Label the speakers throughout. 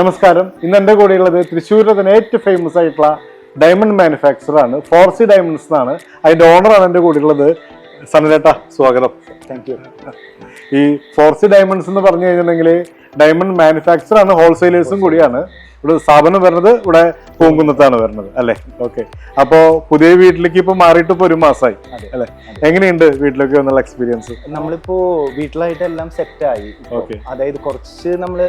Speaker 1: നമസ്കാരം. ഇന്ന് എന്റെ കൂടെയുള്ളത് തൃശ്ശൂരിലെ തന്നെ ഏറ്റവും ഫേമസ് ആയിട്ടുള്ള ഡയമണ്ട് മാനുഫാക്ചറർ ആണ്. ഫോർസി ഡയമണ്ട്സ് എന്നാണ്. അതിന്റെ ഓണറാണ് എന്റെ കൂടെയുള്ളത്. സനലേട്ട സ്വാഗതം.
Speaker 2: താങ്ക് യു
Speaker 1: ഈ ഫോർസി ഡയമണ്ട്സ് എന്ന് പറഞ്ഞു കഴിഞ്ഞിട്ടുണ്ടെങ്കിൽ ഡയമണ്ട് മാനുഫാക്ചറാണ് ഹോൾസെയിലേഴ്സും കൂടിയാണ്. ഇവിടെ സ്ഥാപനം വരുന്നത് ഇവിടെ പൂങ്കുന്നത്താണ് വരുന്നത് അല്ലേ? ഓക്കെ അപ്പോ പുതിയ വീട്ടിലേക്ക് ഇപ്പൊ മാറിയിട്ട് ഇപ്പൊ ഒരു മാസമായി. അല്ലെ? എങ്ങനെയുണ്ട് വീട്ടിലേക്ക് വന്നുള്ള എക്സ്പീരിയൻസ്
Speaker 2: നമ്മളിപ്പോ വീട്ടിലായിട്ട് എല്ലാം സെറ്റ് ആയി
Speaker 1: ഓക്കെ.
Speaker 2: അതായത് കുറച്ച് നമ്മൾ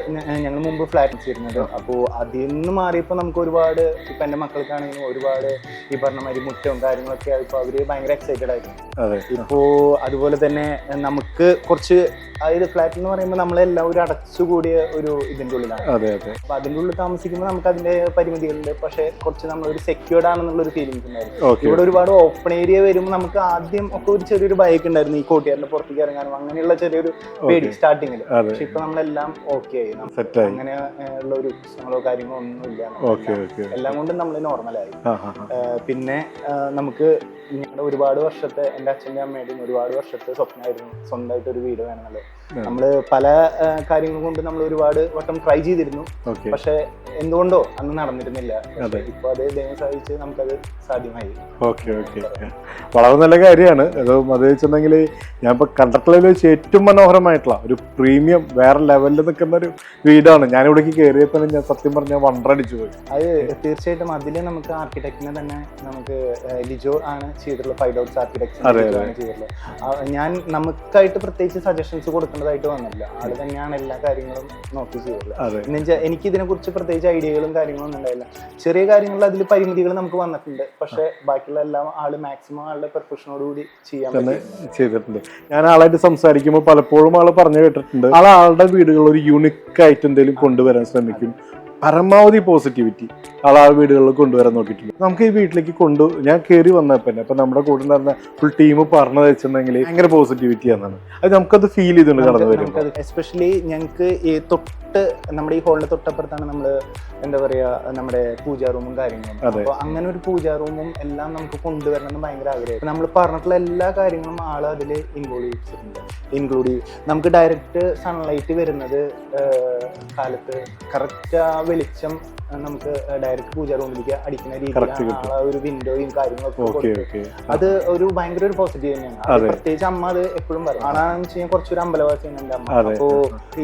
Speaker 2: ഞങ്ങൾ മുമ്പ് ഫ്ലാറ്റ് വെച്ചിരുന്നത്. അപ്പോ അതിൽ നിന്ന് മാറിയപ്പോ നമുക്ക് ഒരുപാട് ഇപ്പൊ എന്റെ മക്കൾക്കാണെങ്കിലും ഒരുപാട് ഈ പറഞ്ഞ മാതിരി മുറ്റവും കാര്യങ്ങളൊക്കെ ആയപ്പോ അവർ ഭയങ്കര എക്സൈറ്റഡ് ആയിരുന്നു.
Speaker 1: അതെ.
Speaker 2: ഇപ്പോ അതുപോലെ തന്നെ നമുക്ക് കുറച്ച് അതായത് ഫ്ലാറ്റ് എന്ന് പറയുമ്പോൾ നമ്മളെല്ലാം ഒരു അടച്ചുകൂടിയ ഒരു ഇതിന്റെ ഉള്ളിലാണ്. അപ്പൊ അതിന്റെ ഉള്ളിൽ താമസിക്കുമ്പോൾ നമുക്ക് അതിന്റെ പരിമിതികളുണ്ട്. പക്ഷെ കുറച്ച് നമ്മൾ ഒരു സെക്യൂർഡ് ആണെന്നുള്ള ഒരു ഫീലിംഗ് ഉണ്ടായിരുന്നു ഇവിടെ ഒരുപാട് ഓപ്പൺ ഏരിയ വരുമ്പോൾ നമുക്ക് ആദ്യം ഒക്കെ ഒരു ചെറിയൊരു ബൈക്ക് ഉണ്ടായിരുന്നു ഈ കോട്ടിയാറിന്റെ പുറത്തേക്ക് ഇറങ്ങാനും അങ്ങനെയുള്ള ചെറിയൊരു പേടി സ്റ്റാർട്ടിങ്ങിൽ പക്ഷെ ഇപ്പൊ നമ്മളെല്ലാം ഓക്കെ ആയി. അങ്ങനെ ഉള്ള ഒരു പ്രശ്നങ്ങളോ കാര്യങ്ങളോ ഒന്നുമില്ല. എല്ലാം കൊണ്ടും നമ്മൾ നോർമലായി പിന്നെ നമുക്ക് ഞങ്ങളുടെ ഒരുപാട് വർഷത്തെ എന്റെ അച്ഛന്റെ അമ്മയുടെയും ഒരുപാട് വർഷത്തെ സ്വപ്നമായിരുന്നു. സ്വന്തമായിട്ട് ഒരു വീട് വേണമെന്നുള്ളത്. നമ്മൾ പല കാര്യങ്ങളും കാര്യങ്ങൾ കൊണ്ട് നമ്മൾ ഒരുപാട് വട്ടം ട്രൈ ചെയ്തിരുന്നു. പക്ഷെ എന്തുകൊണ്ടോ അന്ന് നടന്നിരുന്നില്ല. ഇപ്പൊ അത് ദൈവം സാധിച്ച് നമുക്കത് സാധ്യമായി.
Speaker 1: Okay okay. വളരെ നല്ല കാര്യമാണ്. അത് അത് വെച്ചിട്ടുണ്ടെങ്കിൽ ഞാൻ ഇപ്പൊ കണ്ടിട്ടുള്ളതിൽ വെച്ച് ഏറ്റവും മനോഹരമായിട്ടുള്ള ഒരു പ്രീമിയം വേറെ ലെവലിൽ നിൽക്കുന്ന ഒരു വീടാണ്. ഞാൻ ഇവിടേക്ക് കയറിയപ്പോൾ ഞാൻ സത്യം പറഞ്ഞാൽ വണ്ടടിച്ചു പോയി.
Speaker 2: അത് തീർച്ചയായിട്ടും അതിൽ നമുക്ക് ആർക്കിടെക്റ്റിനെ തന്നെ നമുക്ക് ലിജോ ആണ് ചെയ്തിട്ടുള്ളത് ഫൈവ് ഡൗട്ട്സ് ആർക്കിടെക്ചർ ചെയ്തിട്ടുള്ളത് ഞാൻ നമുക്കായിട്ട് പ്രത്യേകിച്ച് സജഷൻസ് കൊടുക്കേണ്ടതായിട്ട് വന്നില്ല. ആൾ തന്നെയാണ് എല്ലാ കാര്യങ്ങളും നോക്കി ചെയ്തിട്ടുള്ളത് എന്നുവെച്ചാൽ എനിക്ക് ഇതിനെ കുറിച്ച് പ്രത്യേകിച്ച് ഐഡിയകളും കാര്യങ്ങളും ഒന്നും ഉണ്ടായില്ല ചെറിയ കാര്യങ്ങളിൽ അതിൽ പരിമിതികൾ നമുക്ക് വന്നിട്ടുണ്ട്. പക്ഷെ ബാക്കിയുള്ള എല്ലാം ആൾ മാക്സിമം ആളുടെ പെർഫെക്ഷനോട്
Speaker 1: കൂടി
Speaker 2: ചെയ്യാൻ
Speaker 1: ചെയ്തിട്ടുണ്ട്. ഞാൻ ആളായിട്ട് സംസാരിക്കുമ്പോൾ പലപ്പോഴും ആൾ പറഞ്ഞു കേട്ടിട്ടുണ്ട്. ആൾ ആളുടെ വീടുകൾ ഒരു യൂണിക് ആയിട്ട് എന്തെങ്കിലും കൊണ്ടുവരാൻ ശ്രമിക്കും. പരമാവധി പോസിറ്റിവിറ്റി ആൾ ആ വീടുകളിൽ കൊണ്ടുവരാൻ നോക്കിയിട്ടുണ്ട്. നമുക്ക് ഈ വീട്ടിലേക്ക് കൊണ്ടു ഞാൻ കയറി വന്നപ്പോൾ തന്നെ അപ്പൊ നമ്മുടെ കൂടെ നടന്ന ഫുൾ ടീം പറഞ്ഞു വെച്ചിട്ടുണ്ടെങ്കിൽ ഭയങ്കര പോസിറ്റിവിറ്റി ആണ് അത് നമുക്കത് ഫീൽ ചെയ്തുകൊണ്ട് കടന്നു വരും
Speaker 2: എസ്പെഷ്യലി ഞങ്ങൾക്ക് ഈ തൊട്ട് നമ്മുടെ ഈ ഹോളിന്റെ തൊട്ടപ്പുറത്താണ് നമ്മൾ എന്താ പറയാ നമ്മുടെ പൂജാ റൂമും കാര്യങ്ങളും.
Speaker 1: അപ്പോൾ
Speaker 2: അപ്പൊ അങ്ങനെ ഒരു പൂജാ റൂമും എല്ലാം നമുക്ക് കൊണ്ടുവരണം എന്ന് ഭയങ്കര ആഗ്രഹം നമ്മൾ പറഞ്ഞിട്ടുള്ള എല്ലാ കാര്യങ്ങളും ആൾ അതിൽ ഇൻക്ലൂഡ് ചെയ്തിട്ടുണ്ട്. ഇൻക്ലൂഡ് ചെയ്യും നമുക്ക് ഡയറക്റ്റ് സൺലൈറ്റ് വരുന്നത് കാലത്ത്. കറക്റ്റ് ആ വെളിച്ചം നമുക്ക് ഡയറക്റ്റ് പൂജ റൂമിലേക്ക് അടിക്കുന്ന രീതിയിലാണ് ആ ഒരു വിൻഡോയും കാര്യങ്ങളൊക്കെ. അത് ഒരു ഭയങ്കര ഒരു പോസിറ്റീവ് തന്നെയാണ്. പ്രത്യേകിച്ച് അമ്മ അത് എപ്പോഴും പറയും. ആളാണെന്ന് വെച്ച് കഴിഞ്ഞാൽ കുറച്ചൊരു അമ്പലവാസിയാണ് എന്റെ അമ്മ. അപ്പോ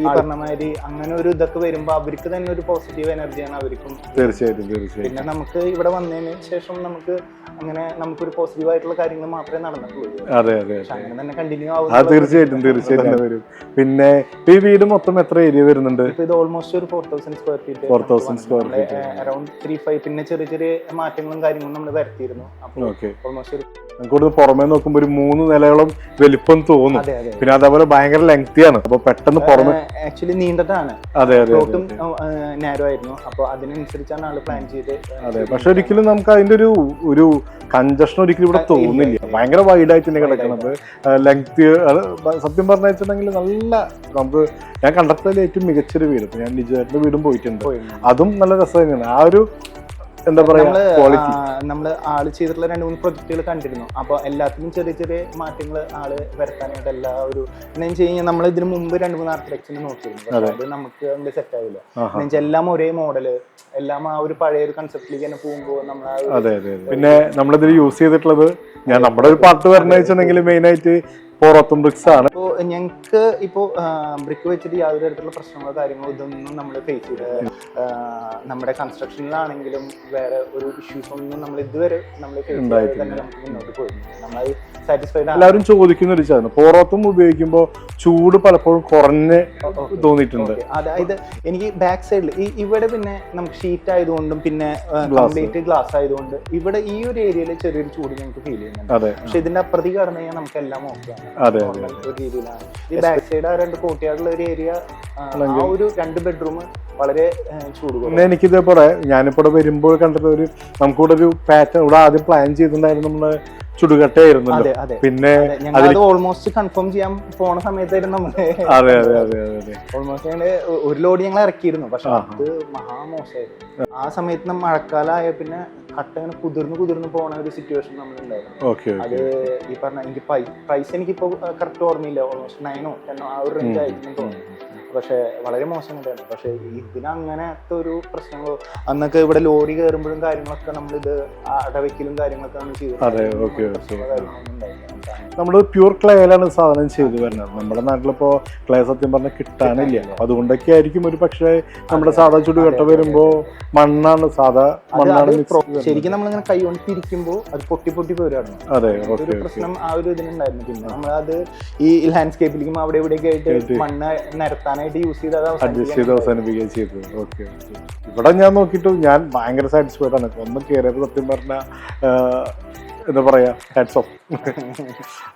Speaker 2: ഈ പറഞ്ഞ മാതിരി അങ്ങനെ ഒരു ഇതൊക്കെ വരുമ്പോ അവർക്ക് തന്നെ ഒരു പോസിറ്റീവ് എനർജിയാണ് അവർക്കും.
Speaker 1: തീർച്ചയായിട്ടും തീർച്ചയായിട്ടും.
Speaker 2: പിന്നെ നമുക്ക് ഇവിടെ വന്നതിന് ശേഷം നമുക്ക് അങ്ങനെ നമുക്കൊരു പോസിറ്റീവ് ആയിട്ടുള്ള കാര്യങ്ങൾ മാത്രമേ നടന്നിട്ടുള്ളൂ.
Speaker 1: അതെ അതെ
Speaker 2: അങ്ങനെ തന്നെ കണ്ടിന്യൂ ആവും
Speaker 1: തീർച്ചയായിട്ടും തീർച്ചയായിട്ടും വരും പിന്നെ ഈ വീട് മൊത്തം എത്ര ഏരിയ വരുന്നുണ്ട്?
Speaker 2: ഇത് ഓൾമോസ്റ്റ് ഒരു four thousand square feet
Speaker 1: 4,000 square feet.
Speaker 2: Around three five പിന്നെ ചെറിയ ചെറിയ മാറ്റങ്ങളും കാര്യങ്ങളും നമ്മൾ വരുത്തിയിരുന്നു. അപ്പോൾ ഓൾമോസ്റ്റ് ഒരു
Speaker 1: നമുക്ക് പുറമേ നോക്കുമ്പോൾ ഒരു മൂന്ന് നിലയോളം വലിപ്പം തോന്നും. പിന്നെ അതേപോലെ ഭയങ്കര ലെങ്തി ആണ്. അപ്പൊ പെട്ടെന്ന് പുറമെ
Speaker 2: ആക്ച്വലി നീണ്ടതാണ്.
Speaker 1: അതെ അതെ
Speaker 2: നാരോ ആയിരുന്നു. അപ്പൊ അതിനനുസരിച്ചാണ് ആൾ പ്ലാൻ ചെയ്ത്
Speaker 1: അതെ പക്ഷെ ഒരിക്കലും നമുക്ക് അതിന്റെ ഒരു ഒരു കഞ്ചഷൻ ഒരിക്കലും ഇവിടെ തോന്നില്ല. ഭയങ്കര വൈഡ് ആയിട്ട് തന്നെ കിടക്കുന്നത്. ലെങ്ത് സത്യം പറഞ്ഞു വെച്ചിട്ടുണ്ടെങ്കിൽ നല്ല നമുക്ക് ഞാൻ കണ്ടെത്തതിൽ ഏറ്റവും മികച്ചൊരു വീട്. ഇപ്പൊ ഞാൻ നിജാന്റെ വീടും പോയിട്ടുണ്ട്. അതും നല്ല രസം തന്നെയാണ് ആ ഒരു എന്താ പറയാ
Speaker 2: നമ്മൾ ആൾ ചെയ്തിട്ടുള്ള രണ്ട് മൂന്ന് പ്രൊജക്ടുകൾ കണ്ടിരുന്നു. അപ്പൊ എല്ലാത്തിലും ചെറിയ ചെറിയ മാറ്റങ്ങൾ ആൾ വരുത്താനായിട്ട് എല്ലാ ഒരു എന്ന് വെച്ച് കഴിഞ്ഞാൽ നമ്മൾ ഇതിന് മുമ്പ് രണ്ട് മൂന്ന് ആർക്കിടെക്ചറിന് നോക്കിയിരുന്നു. അതായത്
Speaker 1: അത്.
Speaker 2: നമുക്ക് അങ്ങോട്ട് സെറ്റ് ആവില്ല എന്ന് വെച്ചാൽ എല്ലാം ഒരേ മോഡൽ എല്ലാം ആ ഒരു പഴയ ഒരു കൺസെപ്റ്റിലേക്ക് തന്നെ പോകുമ്പോൾ നമ്മൾ.
Speaker 1: പിന്നെ നമ്മളിതിൽ യൂസ് ചെയ്തിട്ടുള്ളത് ഞാൻ നമ്മുടെ ഒരു പാർട്ട് പറഞ്ഞു വെച്ചിട്ടുണ്ടെങ്കിൽ മെയിൻ ആയിട്ട് പോറത്തും ബ്രിക്സ് ആണ്
Speaker 2: ഇപ്പോ ഞങ്ങൾക്ക് ഇപ്പോ ബ്രിക്ക് വെച്ചിട്ട് യാതൊരു തരത്തിലുള്ള പ്രശ്നങ്ങളോ കാര്യങ്ങളോ ഇതൊന്നും നമ്മൾ ഫേസ് ചെയ്ത് നമ്മുടെ കൺസ്ട്രക്ഷനിലാണെങ്കിലും വേറെ ഒരു ഇഷ്യൂസ് ഒന്നും നമ്മൾ ഇതുവരെ നമ്മൾ തന്നെ നമുക്ക് മുന്നോട്ട് നമ്മൾ സാറ്റിസ്ഫൈഡ്
Speaker 1: എല്ലാവരും ചോദിക്കുന്ന ഒരു സാധനം പോറോത്തും ഉപയോഗിക്കുമ്പോൾ ചൂട് പലപ്പോഴും കുറഞ്ഞ്. തോന്നിയിട്ടുണ്ട്.
Speaker 2: അതായത് എനിക്ക് ബാക്ക് സൈഡിൽ ഈ ഇവിടെ പിന്നെ നമുക്ക് ഷീറ്റ് ആയതുകൊണ്ടും പിന്നെ. കംപ്ലീറ്റ് ഗ്ലാസ് ആയതുകൊണ്ട് ഇവിടെ ഈ ഒരു ഏരിയയിൽ ചെറിയൊരു ചൂട് ഞങ്ങൾക്ക് ഫീൽ ചെയ്യുന്നുണ്ട്. പക്ഷെ ഇതിന്റെ അപ്പുറത്തേക്ക് കടന്നു കഴിഞ്ഞാൽ നമുക്ക് എല്ലാം ഓക്കെയാണ്
Speaker 1: അതെ,
Speaker 2: ഒരു രീതിയിലാണ്. ഈ ബാക്ക് സൈഡ് ആ രണ്ട് കോട്ടിയാടുള്ള ഒരു ഏരിയ ആ ഒരു രണ്ട് ബെഡ്റൂം വളരെ ചൂട്
Speaker 1: എനിക്കിതേപോലെ ഞാനിപ്പോ ഇവിടെ വരുമ്പോൾ കണ്ടിട്ട് ഒരു നമുക്കിവിടെ ഒരു പാറ്റേൺ ഇവിടെ ആദ്യം പ്ലാൻ ചെയ്തിട്ടുണ്ടായിരുന്നു
Speaker 2: നമ്മൾ ചുടുകട്ടയായിരുന്നു
Speaker 1: പിന്നെ
Speaker 2: ഓൾമോസ്റ്റ് കൺഫേം ചെയ്യാൻ പോണ സമയത്തായിരുന്നു നമ്മൾ
Speaker 1: അതെ അതെ അതെ അതെ
Speaker 2: ഓൾമോസ്റ്റ് ഞങ്ങൾ ഒരു ലോഡ് ഞങ്ങൾ ഇറക്കിയിരുന്നു. പക്ഷെ. അത് മഹാമോശമായിരുന്നു. ആ സമയത്ത് നമ്മൾ മഴക്കാലമായ പിന്നെ കട്ട ഇങ്ങനെ കുതിർന്ന് കുതിർന്ന് പോണ ഒരു സിറ്റുവേഷൻ നമ്മളുണ്ടായിരുന്നു. അത് ഈ പറഞ്ഞ എനിക്ക് പ്രൈസ് എനിക്കിപ്പോ കറക്റ്റ് ഓർമ്മയില്ല. ഓൾമോസ്റ്റ് നയനോ ടെന്നോ ആ ഒരു റേഞ്ച് ആയിരുന്നു തോന്നുന്നു. പക്ഷെ വളരെ മോശം പക്ഷേ ഇതിനങ്ങനത്തെ ഇതിന് ഒരു പ്രശ്നങ്ങളോ അന്നൊക്കെ ഇവിടെ ലോറി കയറുമ്പോഴും കാര്യങ്ങളൊക്കെ നമ്മളിത് അടവയ്ക്കലും കാര്യങ്ങളൊക്കെ നമ്മൾ ചെയ്തു. കാര്യങ്ങളൊന്നും ഉണ്ടായില്ല.
Speaker 1: നമ്മൾ പ്യൂർ ക്ലേയിലാണ് സാധനം ചെയ്തു വരുന്നത്. നമ്മുടെ നാട്ടിലിപ്പോ ക്ലേ സത്യം പറഞ്ഞാൽ കിട്ടാനില്ല. അതുകൊണ്ടൊക്കെ ആയിരിക്കും ഒരു പക്ഷേ നമ്മുടെ സാധാ ചുടുകട്ട
Speaker 2: അതെ,
Speaker 1: വരുമ്പോ മണ്ണാണ് സാധാ മണ്ണാണ്
Speaker 2: ശരിക്കും
Speaker 1: നമ്മൾ
Speaker 2: ഇങ്ങനെ ശരിക്കും നമ്മളിങ്ങനെ കൈ കൊണ്ട് തിരിക്കുമ്പോൾ അത് പൊട്ടി പൊട്ടി പോരായിരുന്നു
Speaker 1: അതെ
Speaker 2: ഒരു പ്രശ്നം ആ ഒരു ഇതിനുണ്ടായിരുന്നു. പിന്നെ നമ്മളത് ഈ ലാൻഡ്സ്കേപ്പിലേക്കും അവിടെ ഇവിടെയൊക്കെ ആയിട്ട് മണ്ണ് നിരത്താനായിട്ട് യൂസ് ചെയ്ത്
Speaker 1: അഡ്ജസ്റ്റ് ചെയ്ത് അവസാനിപ്പിക്കുകയും ചെയ്തു. ഓക്കെ ഇവിടെ ഞാൻ നോക്കിയിട്ട് ഞാൻ ഭയങ്കര സാറ്റിസ്ഫൈഡ് ആണ്. ഒന്ന് കയറിയപ്പോൾ സത്യം പറഞ്ഞ എന്താ പറയാ. ഹാറ്റ്സ് ഓഫ്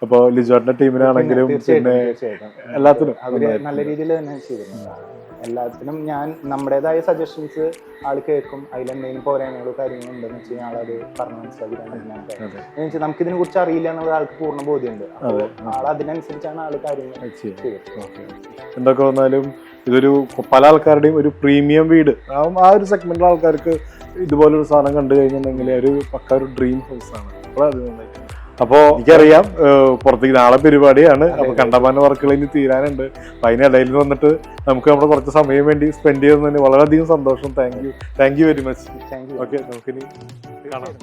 Speaker 1: അപ്പോൾ ലിജോട്ടിന്റെ ടീമിനാണെങ്കിലും പിന്നെ. എല്ലാത്തിനും അവർ
Speaker 2: നല്ല രീതിയിൽ തന്നെ ചെയ്തിട്ടുണ്ട്. എല്ലാത്തിനും ഞാൻ നമ്മുടേതായ സജഷൻസ് ആൾ കേൾക്കും. അതിലെന്തെങ്കിലും പോരായ്മകളോ കാര്യങ്ങളോ ഉണ്ടെന്ന് വെച്ച് കഴിഞ്ഞാൽ ആളത് പറഞ്ഞ് മനസ്സിലാക്കി നമുക്ക് ഇതിനെ കുറിച്ച് അറിയില്ല എന്നുള്ള ആൾക്ക് പൂർണ ബോധ്യമുണ്ട്. അപ്പോൾ. ആൾ അതിനനുസരിച്ചാണ് ആൾ കാര്യങ്ങൾ
Speaker 1: എന്തൊക്കെ വന്നാലും ഇതൊരു പല ആൾക്കാരുടെയും ഒരു പ്രീമിയം വീട്. ആ ഒരു സെഗ്മെന്റിലെ ആൾക്കാർക്ക് ഇതുപോലൊരു സാധനം കണ്ടു കഴിഞ്ഞിട്ടുണ്ടെങ്കിൽ ഒരു പക്ക ഒരു ഡ്രീം ഹൗസ് അപ്പോ എനിക്കറിയാം പുറത്തേക്ക് നാളെ പരിപാടിയാണ്. അപ്പൊ കണ്ടമാന വർക്കുകൾ ഇനി തീരാനുണ്ട്. അപ്പൊ അതിനിടയിൽ വന്നിട്ട് നമുക്ക് നമ്മുടെ കുറച്ച് സമയം വേണ്ടി സ്പെൻഡ് ചെയ്യുന്നതിന് വളരെയധികം സന്തോഷം. Thank you thank you very much okay നമുക്കിനി കാണാം.